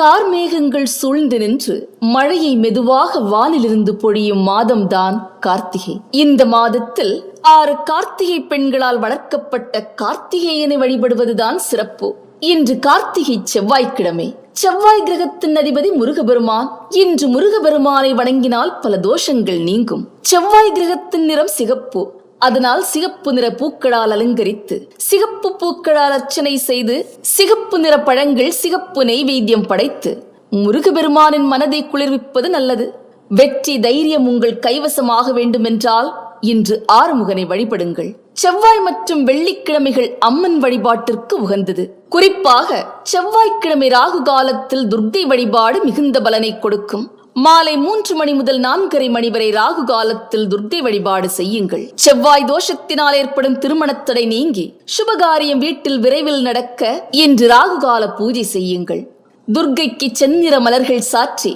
கார்மேகங்கள் சூழ்ந்து நின்று மழையை மெதுவாக வானிலிருந்து பொழியும் மாதம்தான் கார்த்திகை. இந்த மாதத்தில் ஆறு கார்த்திகை பெண்களால் வளர்க்கப்பட்ட கார்த்திகேயனை வழிபடுவதுதான் சிறப்பு. இன்று கார்த்திகை செவ்வாய்க்கிழமை. செவ்வாய் கிரகத்தின் அதிபதி முருகபெருமான். இன்று முருகபெருமானை வணங்கினால் பல தோஷங்கள் நீங்கும். செவ்வாய் கிரகத்தின் நிறம் சிகப்பு. அதனால் சிகப்பு நிற பூக்களால் அலங்கரித்து சிகப்பு பூக்களால் அர்ச்சனை செய்து சிகப்பு நிற பழங்கள் சிகப்பு நெய்வேத்தியம் படைத்து முருகபெருமானின் மனதை குளிர்விப்பது நல்லது. வெற்றி தைரியம் உங்கள் கைவசமாக வேண்டுமென்றால் இன்று ஆறுமுகனை வழிபடுங்கள். செவ்வாய் மற்றும் வெள்ளிக்கிழமைகள் அம்மன் வழிபாட்டிற்கு உகந்தது. குறிப்பாக செவ்வாய்க்கிழமை ராகு காலத்தில் துர்க்கை வழிபாடு மிகுந்த பலனை கொடுக்கும். மாலை மூன்று மணி முதல் நான்கரை மணி வரை ராகு காலத்தில் துர்க்கை வழிபாடு செய்யுங்கள். செவ்வாய் தோஷத்தினால் ஏற்படும் திருமணத்தடை நீங்கி சுபகாரியம் வீட்டில் விரைவில் நடக்க இன்று ராகு கால பூஜை செய்யுங்கள். துர்க்கைக்கு செந்நிற மலர்கள் சாற்றி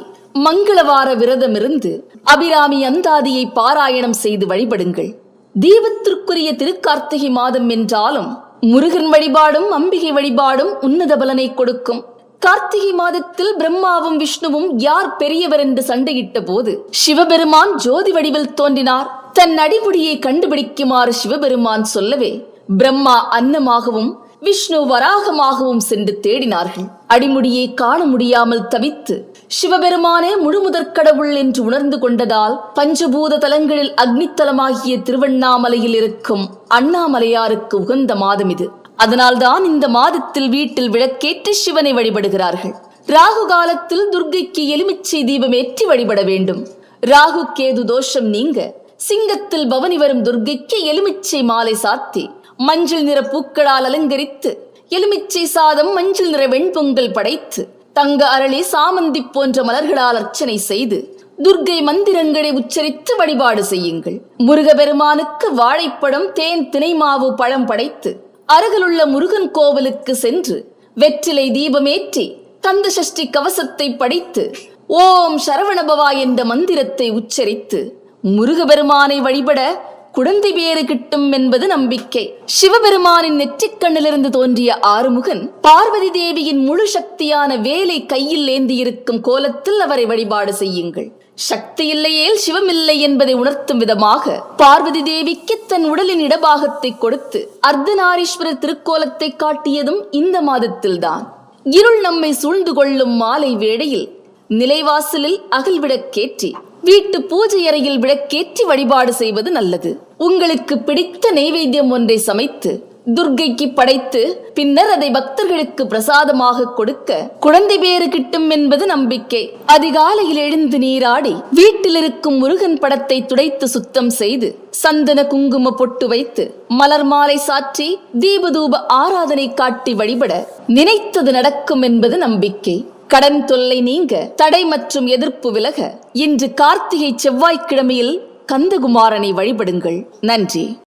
மங்களவார விரதம் இருந்து அபிராமி அந்தாதியை பாராயணம் செய்து வழிபடுங்கள். தீபத்திற்குரிய திருக்கார்த்திகை மாதம் என்றாலும் முருகன் வழிபாடும் அம்பிகை வழிபாடும் உன்னத பலனை கொடுக்கும். கார்த்திகை மாதத்தில் பிரம்மாவும் விஷ்ணுவும் யார் பெரியவர் என்று சண்டையிட்ட போது சிவபெருமான் ஜோதி வடிவில் தோன்றினார். தன் அடிமுடியை கண்டுபிடிக்குமாறு சிவபெருமான் சொல்லவே பிரம்மா அன்னமாகவும் விஷ்ணு வராகமாகவும் சென்று தேடினார்கள். அடிமுடியை காண முடியாமல் தவித்து சிவபெருமானே முழுமுதற் கடவுள் என்று உணர்ந்து கொண்டதால் பஞ்சபூத தலங்களில் அக்னித்தலமாகிய திருவண்ணாமலையில் இருக்கும் அண்ணாமலையாருக்கு உகந்த மாதம் இது. அதனால்தான் இந்த மாதத்தில் வீட்டில் விளக்கேற்றி சிவனை வழிபடுகிறார்கள். ராகு காலத்தில் துர்க்கைக்கு எலுமிச்சை தீபம் ஏற்றி வழிபட வேண்டும். ராகு கேது தோஷம் நீங்க சிங்கத்தில் பவனி வரும் துர்க்கைக்கு எலுமிச்சை மாலை சாத்தி மஞ்சள் நிற பூக்களால் அலங்கரித்து எலுமிச்சை சாதம் மஞ்சள் நிற வெண்பொங்கல் படைத்து தங்க அரளி சாமந்தி போன்ற மலர்களால் அர்ச்சனை செய்து துர்க்கை மந்திரங்களை உச்சரித்து வழிபாடு செய்யுங்கள். முருகபெருமானுக்கு வாழைப்பழம் தேன் திணைமாவு பழம் படைத்து அருகிலுள்ள முருகன் கோவிலுக்கு சென்று வெற்றிலை தீபமேற்றி கந்த சஷ்டி கவசத்தை படித்து ஓம் சரவணபவா என்ற மந்திரத்தை உச்சரித்து முருகபெருமானை வழிபட குழந்தை பேறு கிட்டும் என்பது நம்பிக்கை. சிவபெருமானின் நெற்றிக்கண்ணிலிருந்து தோன்றிய ஆறுமுகன் பார்வதி தேவியின் முழு சக்தியான வேலை கையில் ஏந்தியிருக்கும் கோலத்தில் அவரை வழிபாடு செய்யுங்கள். சக்தி இல்லையேல் சிவமில்லை என்பதை உணர்த்தும் விதமாக பார்வதி தேவிக்கு தன் உடலின் இடபாகத்தை கொடுத்து அர்த்தநாரீஸ்வரர் திருக்கோலத்தை காட்டியதும் இந்த மாதத்தில்தான். இருள் நம்மை சூழ்ந்து கொள்ளும் மாலை வேளையில் நிலைவாசலில் அகல் விளக்கேற்றி வீட்டு பூஜை அறையில் விளக்கேற்றி வழிபாடு செய்வது நல்லது. உங்களுக்கு பிடித்த நெய்வேத்தியம் ஒன்றை சமைத்து துர்கைக்கு படைத்து பின்னர் அதை பக்தர்களுக்கு பிரசாதமாக கொடுக்க குழந்தை பேறு கிட்டும் என்பது நம்பிக்கை. அதிகாலையில் எழுந்து நீராடி வீட்டில் இருக்கும் முருகன் படத்தை துடைத்து சுத்தம் செய்து சந்தன குங்கும பொட்டு வைத்து மலர் மாலை சாற்றி தீபதூப ஆராதனை காட்டி வழிபட நினைத்தது நடக்கும் என்பது நம்பிக்கை. கடன் தொல்லை நீங்க தடை மற்றும் எதிர்ப்பு விலக. இன்று கார்த்திகை செவ்வாய்க்கிழமையில் கந்தகுமாரனை வழிபடுங்கள். நன்றி.